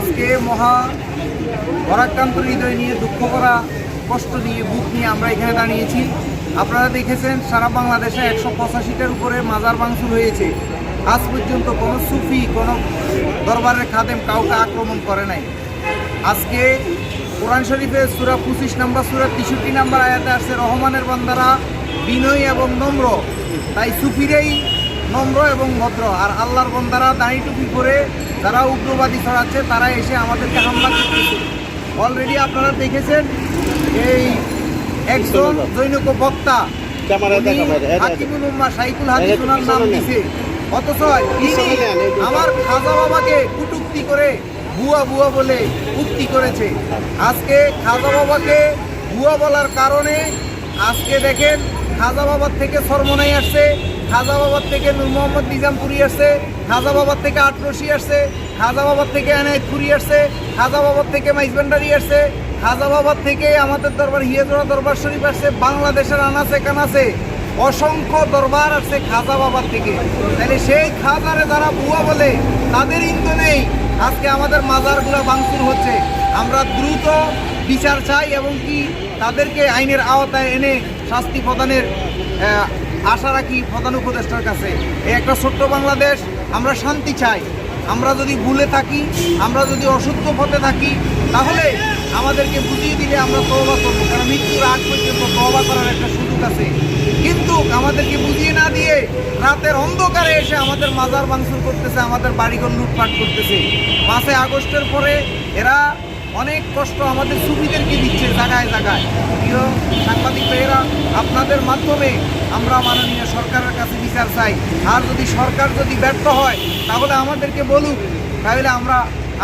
আজকে মহা পরাক্রান্ত হৃদয় নিয়ে, দুঃখ করা, কষ্ট নিয়ে, বুক নিয়ে আমরা এখানে দাঁড়িয়েছি। আপনারা দেখেছেন, সারা বাংলাদেশে একশো পঁচাশিটার উপরে মাজার ভাঙচুর হয়েছে। আজ পর্যন্ত কোনো সুফি, কোনো দরবারের খাদেম কাউকে আক্রমণ করে নাই। আজকে কোরআন শরীফের সুরা পঁচিশ নাম্বার, সুরা তেষট্টি নাম্বার আয়াতে আসছে, রহমানের বান্দারা বিনয়ী এবং নম্র। তাই সুফিরেই নম্র এবং ভদ্র। আর আল্লাহর বন্দারা দাঁড়ি টুপি করে যারা উগ্রবাদী ছড়াচ্ছে তারা এসে আমাদেরকে হামলা করতেছে অলরেডি আপনারা দেখেছেন এই একজন জৈনক বক্তা হাকিমুল উম্মা সাইকুল হাদিস ওনার নাম দিছে। অথচ। আমার খাজা বাবাকে কুটুক্তি করে বুয়া বুয়া বলে উক্তি করেছে। আজকে খাজা বাবাকে বুয়া বলার কারণে আজকে দেখেন খাজা বাবার থেকে সরমনাই আসছে খাজা বাবার থেকে নূর মোহাম্মদ নিজামপুরি আসছে খাজা বাবার থেকে আটরশি আসছে। খাজা বাবার থেকে এনায়তপুরি আসছে, খাজা বাবার থেকে মাইজবান্ডারি আসছে, খাজা বাবার থেকে আমাদের দরবার হিয়াজোড়া দরবার শরীফ আসছে, বাংলাদেশের আনাচে কানাচে অসংখ্য দরবার আসছে খাজা বাবার থেকে। তাহলে সেই খাজারে যারা বুয়া বলে, তাদের ইন্দু নেই। আজকে আমাদের মাজারগুলো ভাঙচুর হচ্ছে। আমরা দ্রুত বিচার চাই এবং কি তাদেরকে আইনের আওতায় এনে শাস্তি প্রদানের আশা রাখি প্রধান উপদেষ্টার কাছে। এই একটা ছোট্ট বাংলাদেশ, আমরা শান্তি চাই। আমরা যদি ভুলে থাকি, আমরা যদি অসত্য পথে থাকি, তাহলে আমাদেরকে বুঝিয়ে দিলে আমরা তহবা করব। কারণ মৃত্যুর আগ পর্যন্ত তহবা করার একটা সুযোগ আছে। কিন্তু আমাদেরকে বুঝিয়ে না দিয়ে রাতের অন্ধকারে এসে আমাদের মাজার ভাঙচুর করতেছে, আমাদের বাড়িঘর লুটপাট করতেছে। পাঁচই আগস্টের পরে এরা অনেক কষ্ট আমাদের সুবিধেরকে দিচ্ছে জায়গায় জায়গায়। প্রিয় সাংবাদিক ভাইয়েরা আপনাদের মাধ্যমে আমরা মাননীয় সরকারের কাছে বিচার চাই। আর যদি সরকার যদি ব্যর্থ হয় তাহলে আমাদেরকে বলুক তাহলে আমরা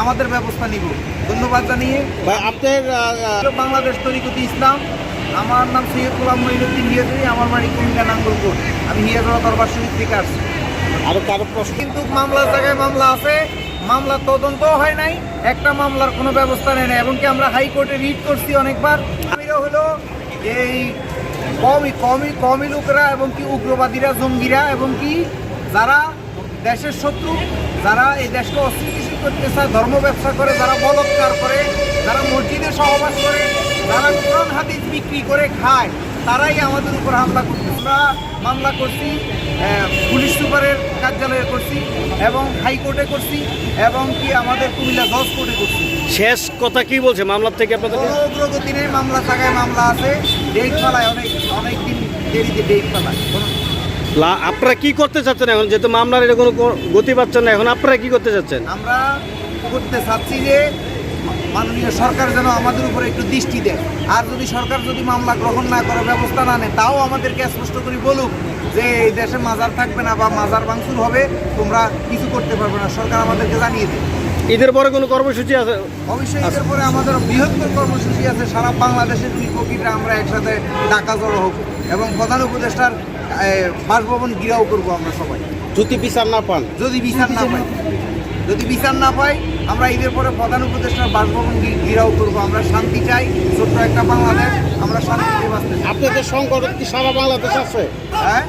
আমাদের ব্যবস্থা নিব। ধন্যবাদ জানিয়ে। আপনার বাংলাদেশ তরিকতি ইসলাম আমার নাম সৈয়দ গোলাম মহিনুদ্দিন হিয়াজুরি আমার বাড়ি কুমিল্লা নাঙ্গলপুর। আমি হিয়াজোড়া দরবার শরীফ থেকে আসছি। আরও কারও প্রশ্ন? কিন্তু মামলার জায়গায় মামলা আছে। মামলা তদন্ত হয় নাই, একটা মামলার কোনো ব্যবস্থা নেয় না এমনকি আমরা হাইকোর্টে রিট করছি অনেকবার। হলো এই কমই কমই কমি লোকেরা এবং কি উগ্রবাদীরা, জঙ্গিরা এবং কি যারা দেশের শত্রু, যারা এই দেশকে অস্থিতিশীল করতে চায়, ধর্ম ব্যবসা করে, যারা বলৎকার করে, যারা মসজিদে সহবাস করে, যারা কোরআন, হাদিস বিক্রি করে খায়, তারাই আমাদের উপর হামলা করছে। আমরা মামলা করছি পুলিশ সুপারের কার্যালয়ে করছি এবং হাইকোর্টে করছি এবং কি আমাদের কুমিল্লা জজ কোর্টে করছি। শেষ কথা কি বলছে মামলার থেকে আপনাদের কোনো অগ্রগতি নেই মামলা থাকায় মামলা আছে। ডেট পালায় অনেক অনেক দিন দেরিতে ডেট পালায়। লা- আপনারা কি করতে চাচ্ছেন এখন? যেহেতু মামলার এটা কোনো গতি পাচ্ছেন না এখন আপনারা কি করতে চাচ্ছেন? আমরা করতে চাচ্ছি যে মাননীয় সরকার যেন আমাদের উপরে একটু দৃষ্টি দেয়। আর যদি সরকার যদি মামলা গ্রহণ না করে ব্যবস্থা না নেয় তাও আমাদেরকে স্পষ্ট করে বলুক যে এই দেশে মাজার থাকবে না বা মাজার ভাঙচুর হবে তোমরা কিছু করতে পারবে না। সরকার আমাদেরকে জানিয়ে দেয় ঈদের পরে কোনো কর্মসূচি আছে? অবশ্যই এদের পরে আমাদের বৃহত্তর কর্মসূচি আছে। সারা বাংলাদেশের দুই কোটিটা আমরা একসাথে ডাকা জড়ো হব এবং প্রধান উপদেষ্টার বাসভবন ঘিরাও করব আমরা সবাই। যদি বিচার না পান? যদি বিচার না পাই যদি বিচার না পাই আমরা ঈদের পরে প্রধান উপদেষ্টার বাসভবন ঘিরাও করব। আমরা শান্তি চাই ছোট্ট একটা বাংলাদেশ আমরা শান্তিতে বাঁচতে আপনাদের সংগঠন কি সারা বাংলাদেশ আছে? হ্যাঁ?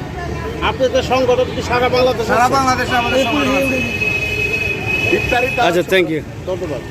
আপনাদের সংগঠন কি সারা বাংলাদেশ সারা আছে বাংলাদেশে আমাদের আছে। আচ্ছা থ্যাংক ইউ ধন্যবাদ।